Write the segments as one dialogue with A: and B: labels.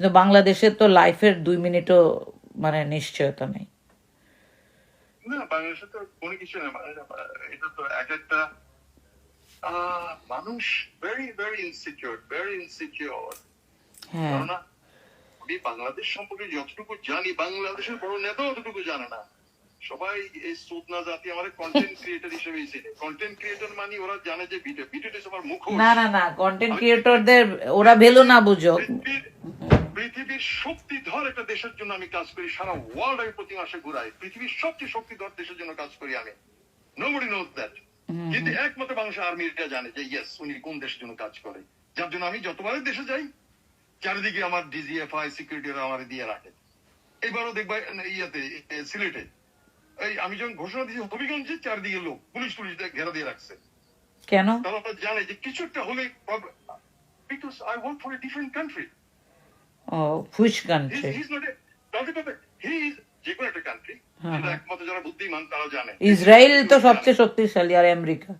A: কিন্তু বাংলাদেশের তো লাইফের দুই মিনিটও মানে নিশ্চয়তা নেই।
B: না বাংলাদেশে তো কোনো কিছু না এটা তো এক একটা মানুষ very very insecure very insecure আমি বাংলাদেশ সম্পর্কে যতটুকু জানি বাংলাদেশের বড় নেতা অতটুকু জানে না। সবাই এই জাতি আমার কন্টেন্ট ক্রিয়েটর হিসেবে কন্টেন্ট ক্রিয়েটর মানে ওরা জানে যে ভিডিও ভিডিওটা সবার মুখ
A: না না না কন্টেন্ট ক্রিয়েটরদের ওরা ভেলো না বুঝো
B: পৃথিবীর শক্তিধর একটা দেশের জন্য আমি কাজ করি সারা ওয়ার্ল্ড আমি প্রতি মাসে ঘুরাই। পৃথিবীর সবচেয়ে শক্তিধর দেশের জন্য কাজ করি আমি। নোবডি নোজ দ্যাট কিন্তু একমাত্র বাংলাদেশ আর্মিটা জানে যে ইয়েস উনি কোন দেশের জন্য কাজ করে। যার জন্য আমি যতবারই দেশে যাই চারিদিকে আমার ডিজিএফআই সিকিউরিটি আমার দিয়ে রাখে। এবারও দেখবা ইয়াতে সিলেটে। এই আমি যখন ঘোষণা দিয়েছি হবিগঞ্জে চারিদিকে লোক পুলিশ পুলিশ ঘেরা দিয়ে রাখছে।
A: কেন?
B: তারা জানে যে কিছু একটা হলে because I work for a different country He's,
A: country
B: he's not a, তাদের কথা, he is যে কোনো একটা কান্ট্রি
A: হ্যাঁ,
B: সেটা
A: হ্যাঁ।
B: একমাত্র যারা বুদ্ধিমান তারা জানে।
A: ইসরায়েল তো সবচেয়ে শক্তিশালী আর আমেরিকা।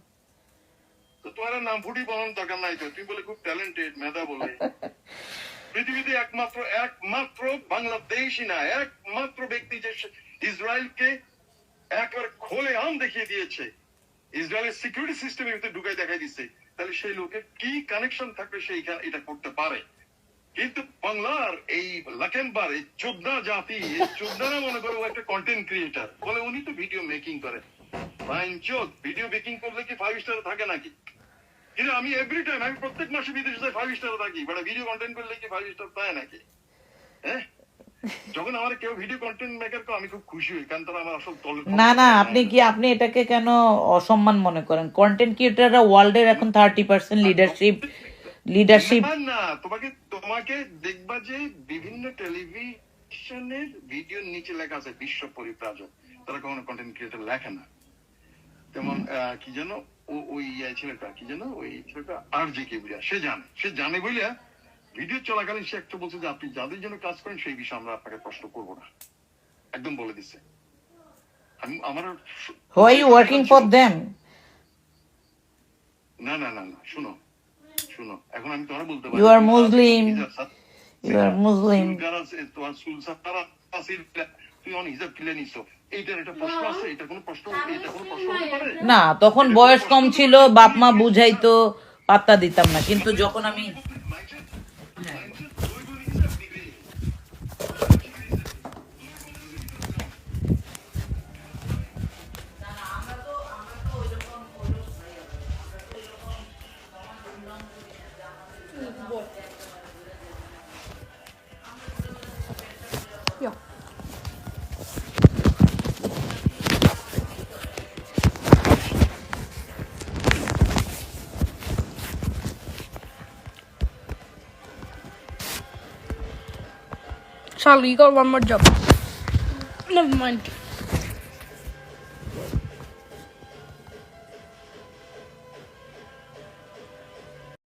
B: তো তোমার নাম ফুটি বলার দরকার নাই তো তুমি বলে খুব ট্যালেন্টেড মেধা বলে। পৃথিবীতে একমাত্র একমাত্র বাংলাদেশই না একমাত্র ব্যক্তি যে ইসরায়েলকে একবার খোলে আম দেখিয়ে দিয়েছে। ইসরায়েলের সিকিউরিটি সিস্টেমের ভিতরে ঢুকাই দেখাই দিচ্ছে তাহলে সেই লোকের কি কানেকশন থাকবে সেই এটা করতে পারে? কিন্তু বাংলার এই লাকেনবার এই চোদ্দা জাতি চোদ্দারা মনে করে একটা কন্টেন্ট ক্রিয়েটার বলে উনি তো ভিডিও মেকিং করে। ভিডিও মেকিং করলে কি ফাইভ স্টার থাকে নাকি? কিন্তু আমি এভরি টাইম আমি প্রত্যেক মাসে বিদেশে যাই ফাইভ স্টার থাকি বাট ভিডিও কন্টেন্ট করলে কি ফাইভ স্টার পায় নাকি? হ্যাঁ? যখন আমার কেউ ভিডিও কন্টেন্ট মেকার করে আমি খুব খুশি হই কারণ তারা আমার আসল
A: না না আপনি কি আপনি এটাকে কেন অসম্মান মনে করেন? কন্টেন্ট ক্রিয়েটররা ওয়ার্ল্ডের এখন থার্টি পার্সেন্ট লিডারশিপ লিডারশিপ
B: না, তোমাকে তোমাকে দেখবা যে বিভিন্ন টেলিভিশনের ভিডিওর নিচে লেখা আছে বিশ্ব পরিপ্রাজক তারা কখনো কন্টেন্ট ক্রিয়েটর লেখে না। যেমন কি যেন ওই ইয়ে ছেলেটা কি যেন ওই ছেলেটা আর জে কেবরিয়া সে জানে সে জানে বলে ভিডিও চলাকালীন সে একটা বলছে যে আপনি যাদের জন্য কাজ করেন সেই বিষয়ে আমরা আপনাকে প্রশ্ন করব না। একদম বলে দিচ্ছে আমি আমার
A: who are you working for them
B: না না না না শুনো শুনো এখন আমি তোমার বলতে
A: You are Muslim. You are Muslim
B: তোমার সারা আসিল তুমি অন হিজাব কিলে নিছ। এইটার একটা প্রশ্ন আছে, এটা কোনো প্রশ্ন, এটা কোনো প্রশ্ন
A: না তখন বয়স কম ছিল বাপ মা বুঝাইতো পাত্তা দিতাম না। কিন্তু যখন আমি
C: Ja. Charlie, you got one more job. Never mind.